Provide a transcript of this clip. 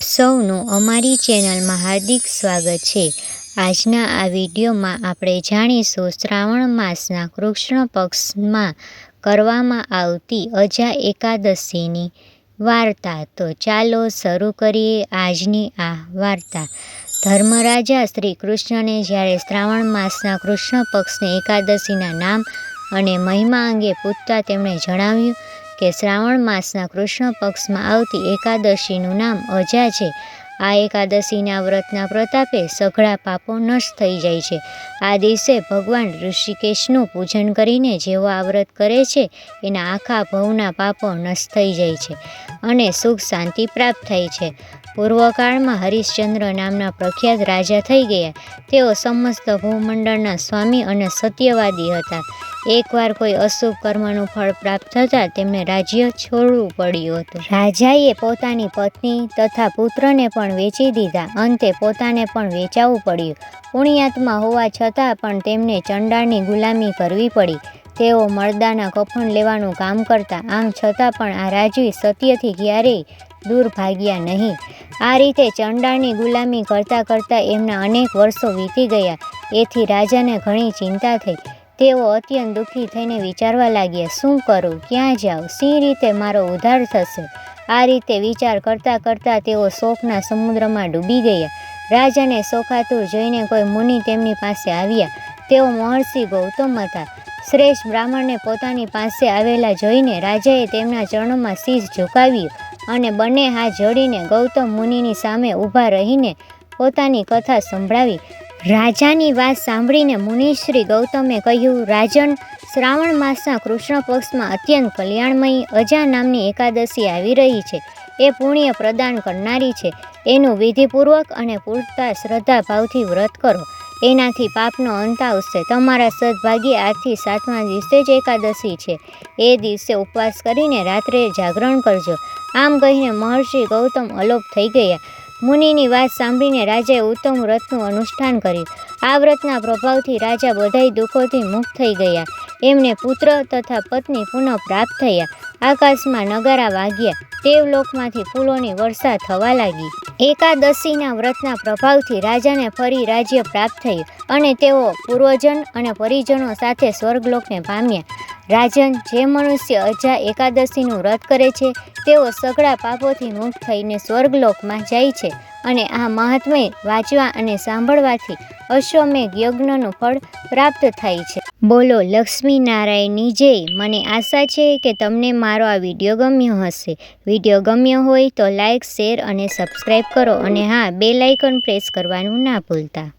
સૌનું અમારી ચેનલમાં હાર્દિક સ્વાગત છે. આજના આ વિડીયોમાં આપણે જાણીશું શ્રાવણ માસના કૃષ્ણ પક્ષમાં કરવામાં આવતી અજા એકાદશીની વાર્તા. તો ચાલો શરૂ કરીએ આજની આ વાર્તા. ધર્મરાજા શ્રી કૃષ્ણને જ્યારે શ્રાવણ માસના કૃષ્ણ પક્ષની એકાદશીના નામ અને મહિમા અંગે પૂછતા તેમણે જણાવ્યું કે શ્રાવણ માસના કૃષ્ણ પક્ષમાં આવતી એકાદશીનું નામ અજા છે. આ એકાદશીના વ્રતના પ્રતાપે સઘળા પાપો નષ્ટ થઈ જાય છે. આ દિવસે ભગવાન ઋષિકેશનું પૂજન કરીને જેઓ આ વ્રત કરે છે, એના આખા ભવના પાપો નષ્ટ થઈ જાય છે અને સુખ શાંતિ પ્રાપ્ત થાય છે. પૂર્વકાળમાં હરિશ્ચંદ્ર નામના પ્રખ્યાત રાજા થઈ ગયા. તેઓ સમસ્ત ભૂમંડળના સ્વામી અને સત્યવાદી હતા. એકવાર કોઈ અશુભ કર્મનું ફળ પ્રાપ્ત થતાં તેમને રાજ્ય છોડવું પડ્યું હતું. રાજાએ પોતાની પત્ની તથા પુત્રને પણ વેચી દીધા. અંતે પોતાને પણ વેચાવવું પડ્યું. પુણ્યાત્મા હોવા છતાં પણ તેમને ચંડાળની ગુલામી કરવી પડી. તેઓ મળદાના કફન લેવાનું કામ કરતા. આમ છતાં પણ આ રાજવી સત્યથી ક્યારેય દૂર ભાગ્યા નહીં. આ રીતે ચંડાળની ગુલામી કરતાં કરતાં એમના અનેક વર્ષો વીતી ગયા. એથી રાજાને ઘણી ચિંતા થઈ. તેઓ અત્યંત દુઃખી થઈને વિચારવા લાગ્યા, શું કરું? ક્યાં જાઉં? સી રીતે મારો ઉદ્ધાર થશે? આ રીતે વિચાર કરતાં કરતાં તેઓ શોકના સમુદ્રમાં ડૂબી ગયા. રાજાને શોખાતું જોઈને કોઈ મુનિ તેમની પાસે આવ્યા. તેઓ મહર્ષિ ગૌતમ હતા. શ્રેષ્ઠ બ્રાહ્મણને પોતાની પાસે આવેલા જોઈને રાજાએ તેમના ચરણોમાં શીશ ઝુકાવ્યું અને બંને હાથ જોડીને ગૌતમ મુનિની સામે ઊભા રહીને પોતાની કથા સંભળાવી. રાજાની વાત સાંભળીને મુનિશ્રી ગૌતમે કહ્યું, રાજન, શ્રાવણ માસના કૃષ્ણ પક્ષમાં અત્યંત કલ્યાણમયી અજા નામની એકાદશી આવી રહી છે. એ પુણ્ય પ્રદાન કરનારી છે. એનું વિધિપૂર્વક અને પૂરતા શ્રદ્ધા ભાવથી વ્રત કરો. એનાથી પાપનો અંત આવશે. તમારા સદભાગ્ય આજથી સાતમા દિવસે જ એકાદશી છે. એ દિવસે ઉપવાસ કરીને રાત્રે જાગરણ કરજો. આમ કહીને મહર્ષિ ગૌતમ અલોપ થઈ ગયા. મુનિની વાત સાંભળીને રાજાએ ઉત્તમ વ્રતનું અનુષ્ઠાન કર્યું. આ વ્રતના પ્રભાવથી રાજા બધાય દુઃખોથી મુક્ત થઈ ગયા. એમને પુત્ર તથા પત્ની પુનઃ પ્રાપ્ત થયા. આકાશમાં નગારા વાગ્યા. દેવલોકમાંથી ફૂલોની વર્ષા થવા લાગી. એકાદશીના વ્રતના પ્રભાવથી રાજાને ફરી રાજ્ય પ્રાપ્ત થયું અને તેઓ પૂર્વજન અને પરિજનો સાથે સ્વર્ગલોકને પામ્યા. રાજન જે મનુષ્ય અજા એકાદશીનું વ્રત કરે છે, તેઓ સઘળા પાપોથી મુક્ત થઈને સ્વર્ગલોકમાં જાય છે અને આ મહાત્મય વાંચવા અને સાંભળવાથી અશ્વમેઘ યજ્ઞનું ફળ પ્રાપ્ત થાય છે. બોલો લક્ષ્મી નારાયણની જય. મને આશા છે કે તમને મારો આ વીડિયો ગમ્યો હશે. વીડિયો ગમ્યો હોય તો લાઇક શેર અને સબસ્ક્રાઈબ કરો અને હા બે લાઇકન પ્રેસ કરવાનું ના ભૂલતા.